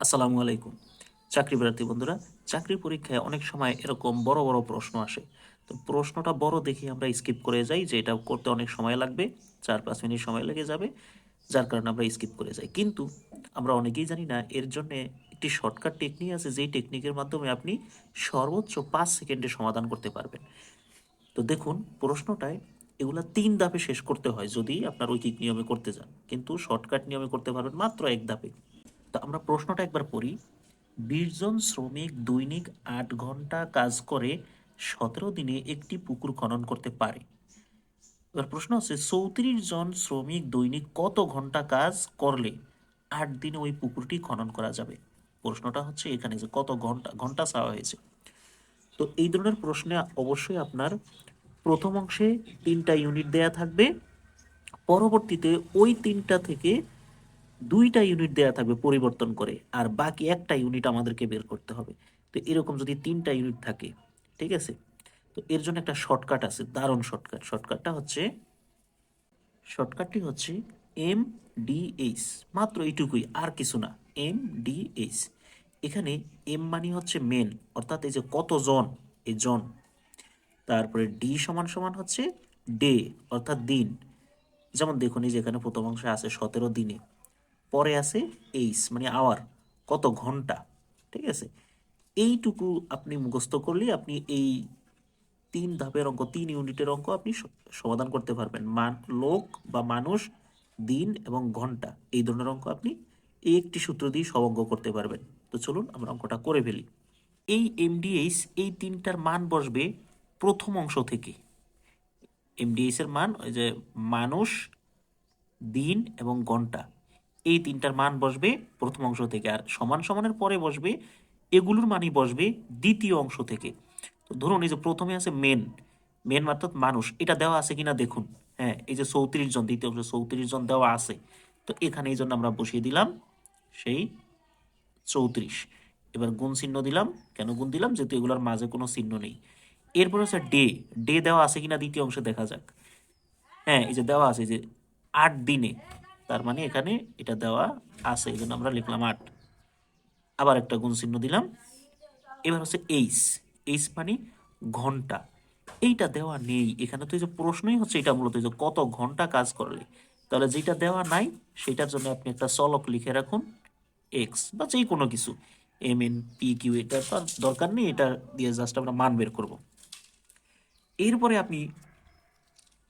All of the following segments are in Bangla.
আসসালামু আলাইকুম। চাকরি প্রার্থী বন্ধুরা চাকরির পরীক্ষায় অনেক সময় এরকম বড় বড় প্রশ্ন আসে। তো প্রশ্নটা বড় দেখে আমরা স্কিপ করে যাই যে এটা করতে অনেক সময় লাগবে, চার পাঁচ মিনিট সময় লেগে যাবে, যার কারণে আমরা স্কিপ করে যাই। কিন্তু আমরা অনেকেই জানি না, এর জন্য একটি শর্টকাট টেকনিক আছে যেই টেকনিকের মাধ্যমে আপনি সর্বোচ্চ পাঁচ সেকেন্ডে সমাধান করতে পারবেন। তো দেখুন, প্রশ্নটায় এগুলা তিন ধাপে শেষ করতে হয় যদি আপনার ঐকিক নিয়মে করতে যান। কিন্তু শর্টকাট নিয়মে করতে পারবেন মাত্র এক ধাপে। তো আমরা প্রশ্নটা একবার পড়ি। বিশ জন শ্রমিক দৈনিক আট ঘণ্টা কাজ করে সতেরো দিনে একটি পুকুর খনন করতে পারে। এবার প্রশ্ন হচ্ছে চৌত্রিশ জন শ্রমিক দৈনিক কত ঘণ্টা কাজ করলে আট দিনে ওই পুকুরটি খনন করা যাবে? প্রশ্নটা হচ্ছে এখানে যে কত ঘণ্টা ঘণ্টা চাওয়া হয়েছে। তো এই ধরনের প্রশ্নে অবশ্যই আপনার প্রথম অংশে তিনটা ইউনিট দেয়া থাকবে। পরবর্তীতে ওই তিনটা থেকে দুইটা ইউনিট দেয়া থাকবে পরিবর্তন করে, আর বাকি একটা ইউনিট আমাদেরকে বের করতে হবে। তো এরকম যদি তিনটা ইউনিট থাকে, ঠিক আছে? তো এর জন্য একটা শর্টকাট আছে, দারুণ শর্টকাট শর্টকাটটা হচ্ছে শর্টকাটটি হচ্ছে এম ডি এইচ মাত্র এইটুকুই, আর কিছু না এম ডি এইচ এখানে এম মানে হচ্ছে মেন অর্থাৎ এই যে কতজন, এই জন। তারপরে ডি সমান সমান হচ্ছে ডে অর্থাৎ দিন। যেমন দেখুন, এই যে এখানে প্রথম অংশে আছে সতেরো দিনে। পরে আছে এইস মানে আওয়ার কত ঘণ্টা, ঠিক আছে? এইটুকু আপনি মুখস্থ করলে আপনি এই তিন ধাপের অঙ্ক, তিন ইউনিটের অঙ্ক আপনি সমাধান করতে পারবেন। মান, লোক বা মানুষ, দিন এবং ঘণ্টা, এই ধরনের অঙ্ক আপনি এই একটি সূত্র দিয়ে সব অঙ্ক করতে পারবেন। তো চলুন আমরা অঙ্কটা করে ফেলি। এই এমডিএইচ এই তিনটার মান বসবে প্রথম অংশ থেকে। এমডিএইচ এর মান, ওই যে মানুষ, দিন এবং ঘণ্টা। এই তিনটার মান বসবে প্রথম অংশ থেকে, আর সমান সমানের পরে বসবে, এগুলোর মানই বসবে দ্বিতীয় অংশ থেকে। তো ধরুন এই যে প্রথমে আছে মেন মেন অর্থাৎ মানুষ, এটা দেওয়া আছে কিনা দেখুন। হ্যাঁ এই যে চৌত্রিশ জন, দ্বিতীয় অংশ চৌত্রিশ জন দেওয়া আছে। তো এখানে এই জন্য আমরা বসিয়ে দিলাম সেই চৌত্রিশ। এবার গুণ চিহ্ন দিলাম। কেন গুণ দিলাম? যেহেতু এগুলোর মাঝে কোনো চিহ্ন নেই। এরপর হচ্ছে ডে ডে দেওয়া আছে কিনা দ্বিতীয় অংশে দেখা যাক। হ্যাঁ এই যে দেওয়া আছে যে আট দিনে। তার মানে এখানে এটা দেওয়া আছে এই জন্য আমরা লিখলাম আট। আবার একটা গুণ চিহ্ন দিলাম। এবার হচ্ছে এইস এইস মানে ঘণ্টা। এইটা দেওয়া নেই। এখানে তো এই যে প্রশ্নই হচ্ছে এটা মূলত যে কত ঘণ্টা কাজ করলে। তাহলে যেটা দেওয়া নাই, সেটার জন্য আপনি একটা চলক লিখে রাখুন এক্স বা যেই কোনো কিছু। এম এন পি কিউ এটা তো দরকার নেই, এটা দিয়ে জাস্ট আমরা মান বের করব। এরপরে আপনি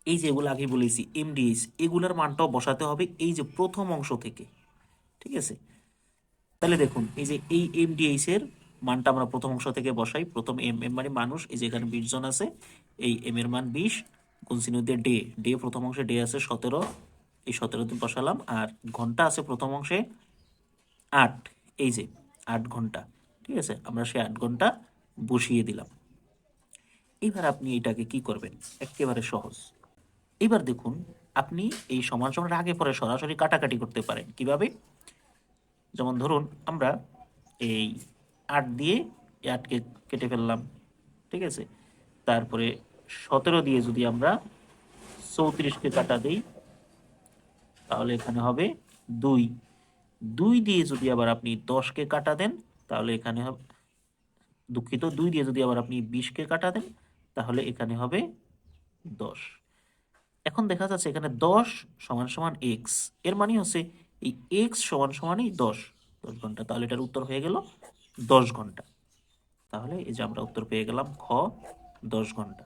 এই যে এগুলো আগে বলেছি এমডিএস এগুলোর মানটাও বসাতে হবে এই যে প্রথম অংশ থেকে। ঠিক আছে? তাহলে দেখুন, এই যে এই এমডিএস এর মানটা আমরা প্রথম অংশ থেকে বসাই। প্রথম এম এম মানে মানুষ, এই যে এখানে বিশ জন আছে, এই এম এর মান বিশ কনসিনিউ দিয়ে ডে। ডে প্রথম অংশে, ডে আছে সতেরো, এই সতেরো দিন বসালাম, আর ঘণ্টা আছে প্রথম অংশে আট, এই যে আট ঘণ্টা। ঠিক আছে? আমরা সেই আট ঘণ্টা বসিয়ে দিলাম। এবার আপনি এটাকে কি করবেন? একেবারে সহজ। এবার দেখুন, আপনি এই সমান সমানের আগে পরে সরাসরি কাটাকাটি করতে পারেন। কীভাবে? যেমন ধরুন, আমরা এই আট দিয়ে আটকে কেটে ফেললাম, ঠিক আছে? তারপরে সতেরো দিয়ে যদি আমরা চৌত্রিশকে কাটা দিই, তাহলে এখানে হবে দুই। দুই দিয়ে যদি আবার আপনি দশকে কাটা দেন, তাহলে এখানে হবে, দুঃখিত, দুই দিয়ে যদি আবার আপনি বিশকে কাটা দেন, তাহলে এখানে হবে দশ। এখন দেখা যাচ্ছে এখানে দশ সমান সমান এক্সের মানে হচ্ছে এই এক্স সমান সমানই দশ দশ ঘণ্টা। তাহলে এটার উত্তর হয়ে গেল দশ ঘণ্টা। তাহলে এই যে আমরা উত্তর পেয়ে গেলাম খ, দশ ঘণ্টা।